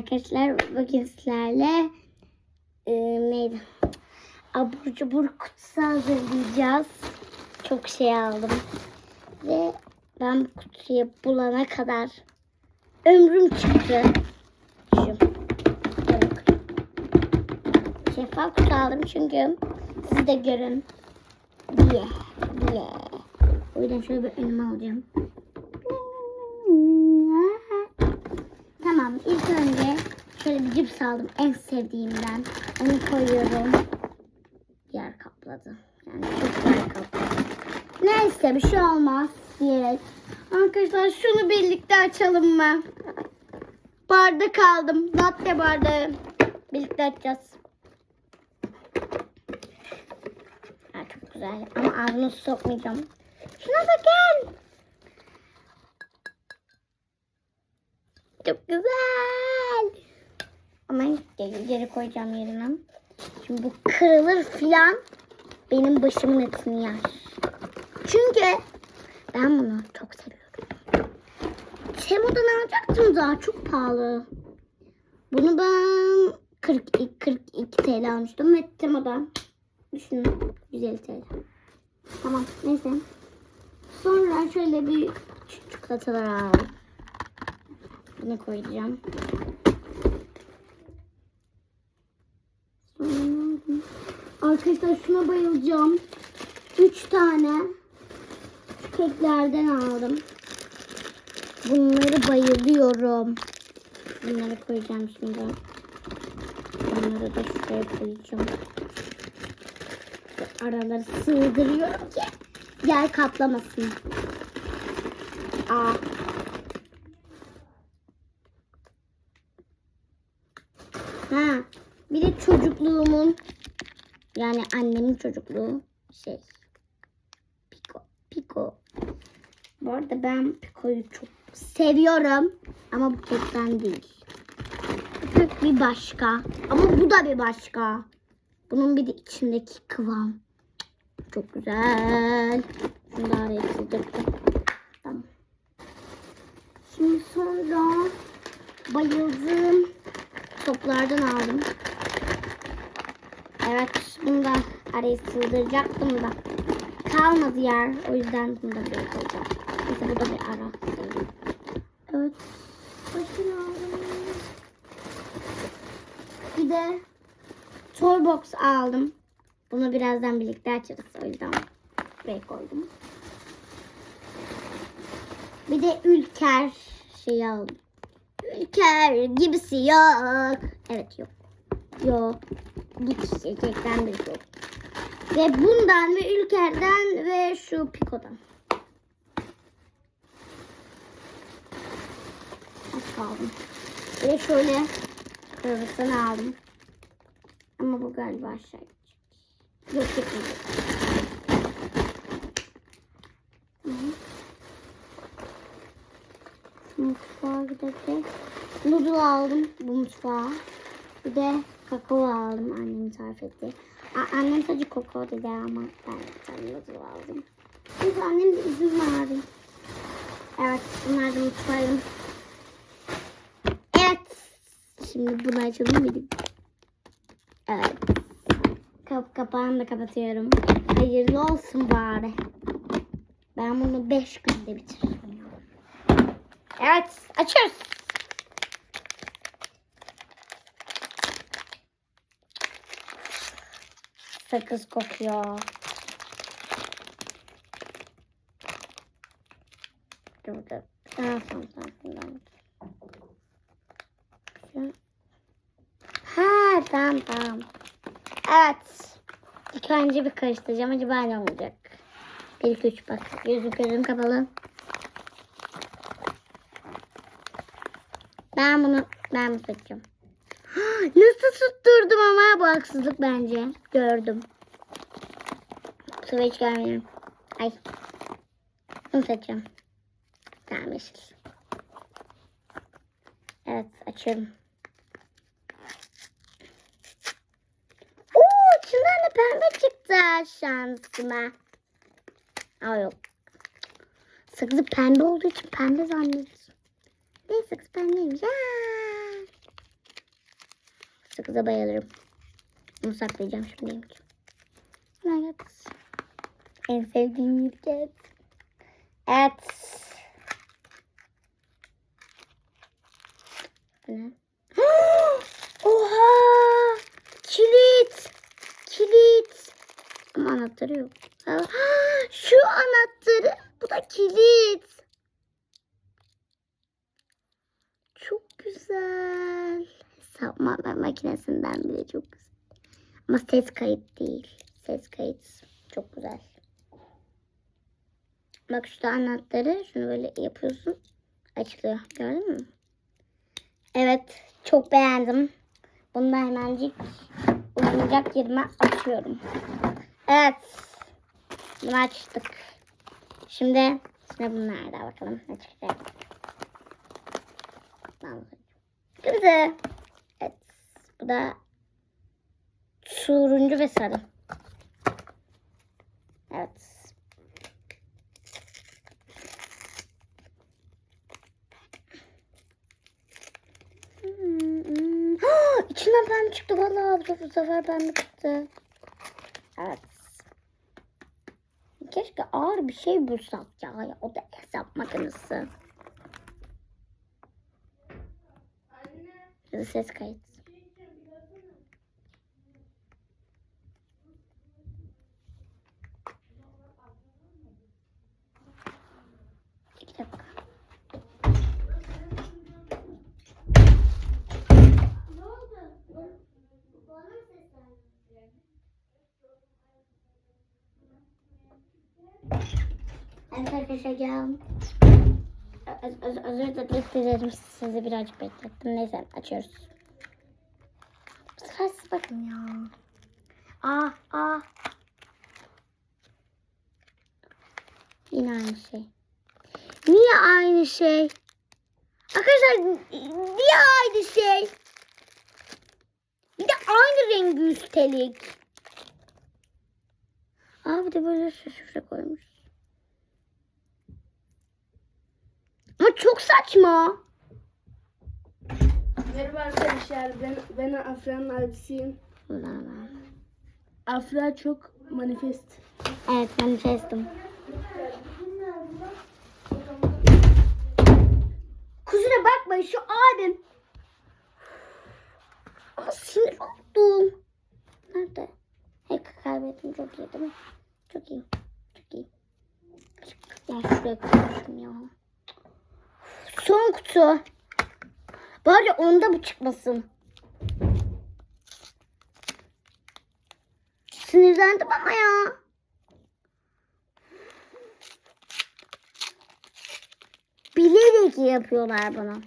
Arkadaşlar bugün sizlerle e, neydi? Abur cubur kutusu hazırlayacağız. Çok şey aldım. Ve ben bu kutuyu bulana kadar ömrüm çıktı. Şu. Şeffaf kutu aldım çünkü siz de görün. Diye. Diye. O yüzden şöyle bir önüme alacağım. Tamam ilk önce şöyle bir cips aldım en sevdiğimden. Onu koyuyorum. Yer kapladı. Yani çok yer kapladı. Neyse bir şey olmaz diyerek. Arkadaşlar şunu birlikte açalım mı? Bardak aldım. Latte bardağı. Birlikte açacağız. Ha, çok güzel ama ağzını sokmayacağım. Şuna bakın. Çok güzel. Ama geri, koyacağım yerine. Şimdi bu kırılır filan benim başımın etini yer. Çünkü ben bunu çok seviyorum. Temo'dan alacaktım daha çok pahalı. Bunu ben 42, 42 TL almıştım ve Temo'dan düşünün 150 TL. Tamam neyse. Sonra şöyle bir çikolatalar aldım. Bunu koyacağım. Arkadaşlar şuna bayılacağım. Üç tane şu keklerden aldım. Bunları bayılıyorum. Bunları koyacağım şimdi. Bunları da şuraya koyacağım. Araları sığdırıyorum ki yer kaplamasın. Aa, Ha, bir de çocukluğumun yani annemin çocukluğu şey Pico. Pico. Bu arada ben Pico'yu çok seviyorum ama bu kekten değil. Bu bir başka ama bu da bir başka. Bunun bir de içindeki kıvam. Çok güzel. Şunu da araya sığdırdım. Tamam. Şimdi sonra bayıldım toplardan aldım. Evet bunu da araya sığdıracaktım da. Kalmadı yer. O yüzden bunu da böyle koyacağım. Neyse bu da bir ara. Evet. Başını aldım. Bir de toy box aldım. Bunu birazdan birlikte açarız. O yüzden buraya koydum. Bir de Ülker şeyi aldım. Ülker gibisi yok. Evet yok. Yok. Bu çiçekten de yok. Ve bundan ve Ülker'den ve şu Pico'dan. Az kaldım. Ve şöyle kırmızısını aldım. Ama bu galiba aşağı. Yok gitmeyecek. Mutfağa giderken noodle aldım bu mutfağa. Bir de kakao aldım annem tarif etti. A- annem sadece kakao dedi ama ben noodle aldım. Çünkü annem de izin verdi. Evet bunlar da mutfağım. Evet. Şimdi bunu açalım dedim. Evet. Kap kapağını da kapatıyorum. Hayırlı olsun bari. Ben bunu 5 günde bitiririm. Evet, açıyoruz. Sakız kokuyor. Dur dur. Tamam tamam tamam. Ha tamam tamam. Evet. İlk önce bir karıştıracağım. Acaba ne olacak? Bir iki üç bak. Gözüm gözüm kapalı. Ben bunu ben bunu seçeceğim. Nasıl tutturdum ama bu haksızlık bence. Gördüm. Sıvı hiç görmüyorum. Ay. Bunu seçeceğim. Tamam yeşil. Evet açıyorum. Oo içinden de pembe çıktı şansıma. Aa yok. Sakızı pembe olduğu için pembe zannediyorum. Ne sakız pembeymiş. Aa. Sakıza bayılırım. Bunu saklayacağım şimdi. Evet. En sevdiğim ülke. Evet. Ne? Oha! Kilit! Kilit! Ama anahtarı yok. Şu anahtarı. Bu da kilit. Çok güzel. Hesapma makinesinden bile çok güzel. Ama ses kayıt değil. Ses kayıt çok güzel. Bak şu anahtarı. Şunu böyle yapıyorsun. Açılıyor. Gördün mü? Evet. Çok beğendim. Bunu da hemencik oyuncak yerime açıyorum. Evet. Bunu açtık. Şimdi şimdi bunlar da bakalım ne çıkacak. Kırmızı. Bu da turuncu ve sarı. Evet. Hmm, hmm. İçinden pembe çıktı vallahi bu, sefer pembe çıktı. Evet. Keşke ağır bir şey bulsak ya. O da hesap makinesi. Ya ses kayıt. İki dakika. Ne oldu? Bana mı seslendin? Evet arkadaşlar geldim. Öz, öz, özür dilerim sizi birazcık beklettim. Neyse açıyoruz. Bu sefer bakın ya. Aa aa. Yine aynı şey. Niye aynı şey? Arkadaşlar niye aynı şey? Bir de aynı rengi üstelik. Aa bir de böyle şaşırta koymuş. Ama çok saçma. Merhaba arkadaşlar ben ben Afra'nın abisiyim. Merhaba. Afra çok manifest. Evet ben kestim. Kusura bakma şu abim. Ama sinir oldum. Nerede? Hack kaybettim çok iyi değil mi? Çok iyi. Çok iyi. Ya şuraya koymuştum ya. Son kutu. Bari onda bu çıkmasın. Sinirlendim ama ya. Bilerek yapıyorlar bunu.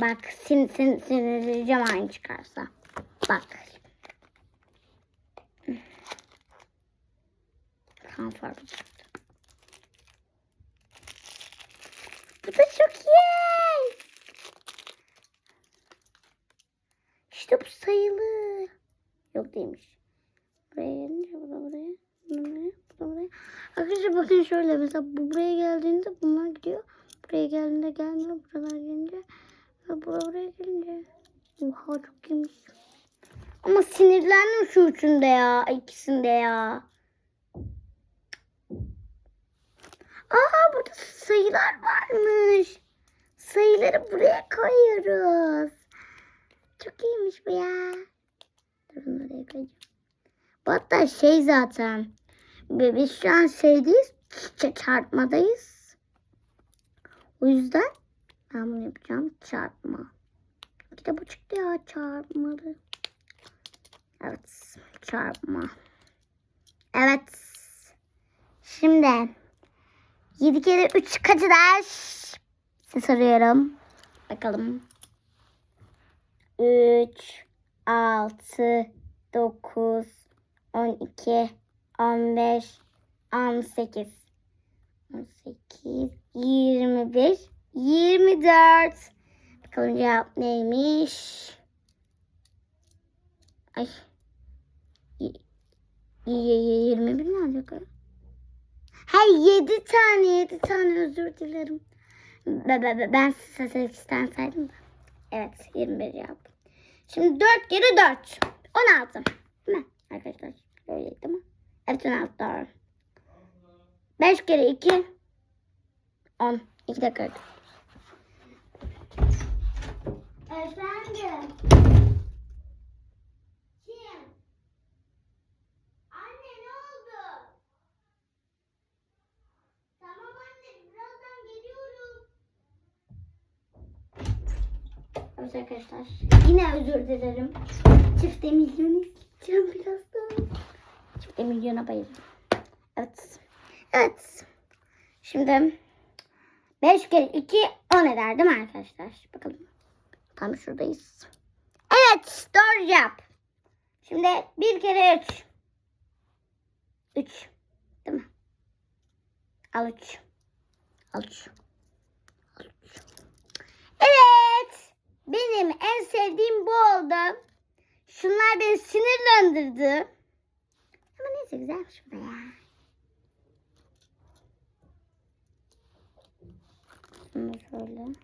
Bak sin sin sinirleneceğim aynı çıkarsa. Bak. Kan farkı Bu da çok iyi. İşte bu sayılı. Yok değilmiş. Buraya gelince bu da buraya. Buraya. Bu da buraya. Arkadaşlar bakın şöyle mesela bu buraya geldiğinde bunlar gidiyor. Buraya geldiğinde gelmiyor. Buralar gelince. Ve buraya, buraya gelince. Oha çok iyiymiş. Ama sinirlendim şu üçünde ya. ikisinde ya. Aa burada sayılar varmış. Sayıları buraya koyuyoruz. Çok iyiymiş bu ya. Dur bunları koyacağım. Bu hatta şey zaten. Biz şu an şeydeyiz. Çarpmadayız. O yüzden ben bunu yapacağım. Çarpma. Bir de bu çıktı ya çarpmalı. Evet. Çarpma. Evet. Şimdi 7 kere 3 kaç eder? Size soruyorum. Bakalım. 3, 6, 9, 12, 15, 18, 18, 21, 24. Bakalım cevap neymiş? Ay. Y- y- 21 ne alaka? Ha 7 tane 7 tane özür dilerim. Ben, size 8'den saydım da. Evet 21 cevap. Şimdi 4 kere 4. 16. Değil mi arkadaşlar? Öyle değil mi? Evet 16 doğru. 5 kere 2. 10. 2 dakika. Efendim. Kim? Anne ne oldu? Tamam anne birazdan geliyorum. Evet arkadaşlar yine özür dilerim. Çifte milyonu isteyeceğim birazdan. Çifte milyona bayıldım. Evet. Evet. Şimdi 5 kere 2 10 eder değil mi arkadaşlar? Bakalım. Tam şuradayız. Evet doğru cevap. Şimdi 1 kere 3. 3. Değil mi? Al 3. Al 3. Al 3. Evet. Benim en sevdiğim bu oldu. Şunlar beni sinirlendirdi. Ama neyse güzelmiş bu ya. Bunu şöyle.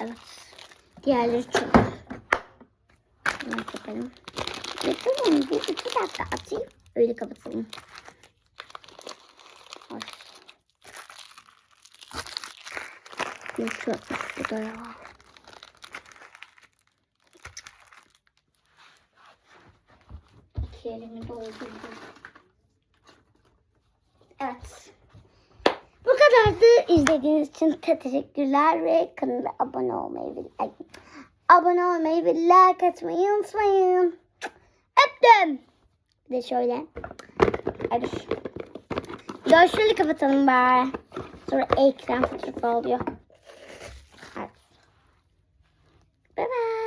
Evet. Diğerleri çok. Hemen kapatalım. Yapalım. Bir iki dakika atayım. Öyle kapatalım. Ay. Ne çöpmüş bu da ya. İki doldurdum. Evet. Bu kadardı. İzlediğiniz için teşekkürler ve kanala abone olmayı ve like, abone olmayı ve like atmayı unutmayın. Öptüm. Bir de şöyle. Hadi. Şöyle kapatalım bari. Sonra ekran fotoğrafı oluyor. Bye bye.